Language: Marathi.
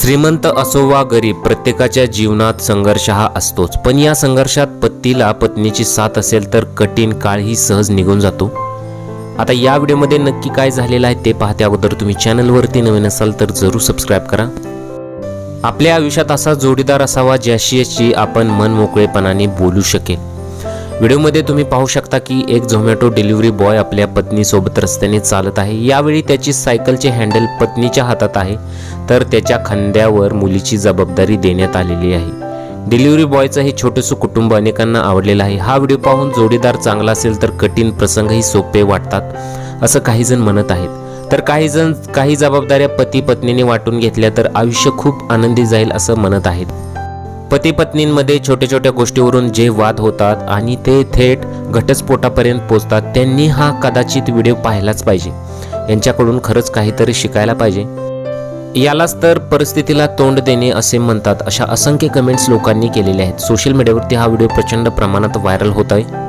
श्रीमंत असो वा गरीब प्रत्येकाच्या जीवनात संघर्ष हा असतोच. पण या संघर्षात पतीला पत्नीची साथ असेल तर कठीण काळही सहज निघून जातो. आता या व्हिडिओमध्ये नक्की काय झालेलं आहे ते पाहते अगोदर तुम्ही चॅनलवरती नवीन असाल तर जरूर सबस्क्राईब करा. आपल्या आयुष्यात असा जोडीदार असावा ज्याशी आपण मन मोकळेपणाने बोलू शकेल. व्हिडिओमध्ये तुम्ही पाहू शकता की एक झोमॅटो डिलिव्हरी बॉय आपल्या पत्नीसोबत रस्त्याने चालत आहे. यावेळी त्याची सायकलचे हँडल पत्नीच्या हातात आहे. तर त्याच्या खांद्यावर मुलीची जबाबदारी देण्यात आलेली आहे. डिलिव्हरी बॉयचं हे छोटंसं कुटुंब अनेकांना आवडलेलं आहे. हा व्हिडिओ पाहून जोडीदार चांगला असेल तर कठीण प्रसंगही सोपे वाटतात असं काहीजण म्हणत आहेत. तर काहीजण काही जबाबदाऱ्या पती पत्नीने वाटून घेतल्या तर आयुष्य खूप आनंदी जाईल असं म्हणत आहेत. पती पत्नींमध्ये छोट्या छोट्या गोष्टीवरून जे वाद होतात आणि ते थेट घटस्फोटापर्यंत पोचतात त्यांनी हा कदाचित व्हिडिओ पाहायलाच पाहिजे. यांच्याकडून खरंच काहीतरी शिकायला पाहिजे. यालाच तर परिस्थितीला तोंड देणे असे म्हणतात अशा असंख्य कमेंट्स लोकांनी केलेल्या आहेत. सोशल मीडियावरती हा व्हिडिओ प्रचंड प्रमाणात व्हायरल होत आहे.